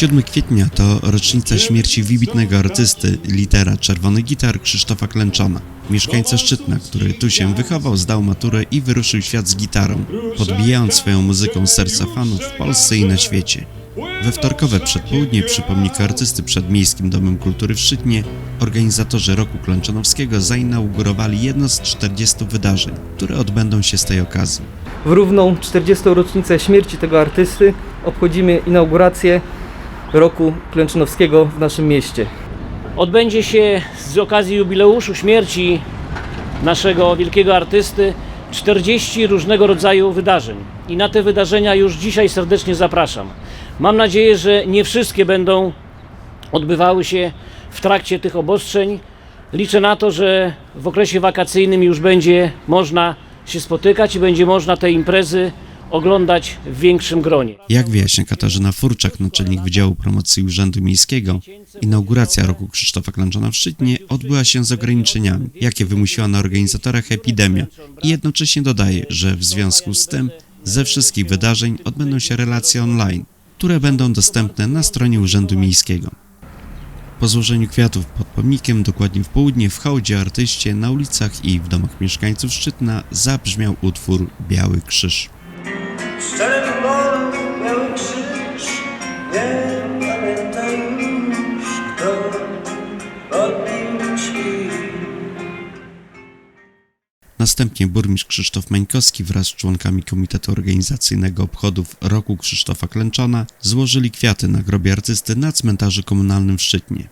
7 kwietnia to rocznica śmierci wybitnego artysty, litera Czerwony Gitar Krzysztofa Klęczona. Mieszkańca Szczytna, który tu się wychował, zdał maturę i wyruszył świat z gitarą, podbijając swoją muzyką serca fanów w Polsce i na świecie. We wtorkowe przedpołudnie przy pomniku artysty przed Miejskim Domem Kultury w Szczytnie organizatorzy Roku Klęczonowskiego zainaugurowali jedno z 40 wydarzeń, które odbędą się z tej okazji. W równą 40. rocznicę śmierci tego artysty obchodzimy inaugurację roku klęczynowskiego w naszym mieście. odbędzie się z okazji jubileuszu śmierci naszego wielkiego artysty 40 różnego rodzaju wydarzeń. I na te wydarzenia już dzisiaj serdecznie zapraszam. Mam nadzieję, że nie wszystkie będą odbywały się w trakcie tych obostrzeń. Liczę na to, że w okresie wakacyjnym już będzie można się spotykać i będzie można te imprezy oglądać w większym gronie. Jak wyjaśnia Katarzyna Furczak, naczelnik Wydziału Promocji Urzędu Miejskiego, inauguracja roku Krzysztofa Klęczona w Szczytnie odbyła się z ograniczeniami, jakie wymusiła na organizatorach epidemia i jednocześnie dodaje, że w związku z tym ze wszystkich wydarzeń odbędą się relacje online, które będą dostępne na stronie Urzędu Miejskiego. Po złożeniu kwiatów pod pomnikiem, dokładnie w południe, w hołdzie artyście, na ulicach i w domach mieszkańców Szczytna zabrzmiał utwór Biały Krzyż. Szczerym bolu biały krzyż. Nie pamięta już kto odbił Następnie burmistrz Krzysztof Mańkowski wraz z członkami Komitetu Organizacyjnego Obchodów Roku Krzysztofa Klęczona złożyli kwiaty na grobie artysty na cmentarzu komunalnym w Szczytnie.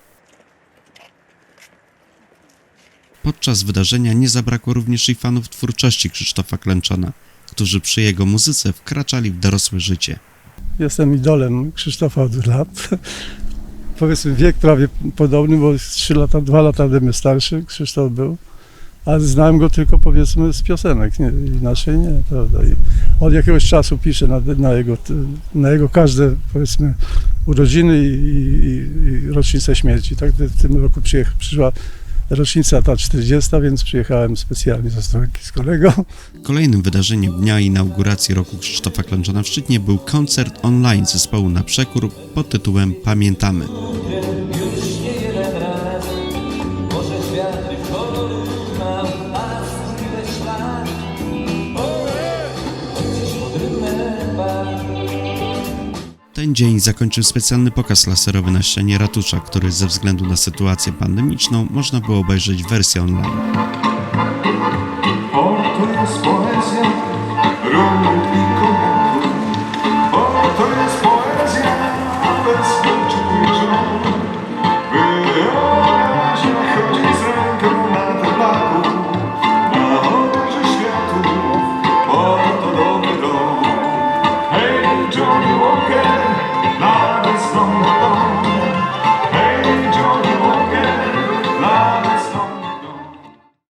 Podczas wydarzenia nie zabrakło również i fanów twórczości Krzysztofa Klęczona, którzy przy jego muzyce wkraczali w dorosłe życie. Jestem idolem Krzysztofa od lat. Powiedzmy wiek prawie podobny, bo jest 3 lata, 2 lata ode mnie starszy Krzysztof był. Ale znałem go tylko powiedzmy z piosenek, nie, inaczej nie, prawda. I od jakiegoś czasu piszę na, na, jego, na jego każde powiedzmy urodziny i, i, i rocznicę śmierci. Tak w tym roku przyjech, przyszła rocznica ta 40, więc przyjechałem specjalnie ze Ostrołęki z kolegą. Kolejnym wydarzeniem dnia inauguracji roku Krzysztofa Klęczona w Szczytnie był koncert online zespołu na przekór pod tytułem Pamiętamy. Ten dzień zakończył specjalny pokaz laserowy na ścianie ratusza, który ze względu na sytuację pandemiczną można było obejrzeć w wersji online.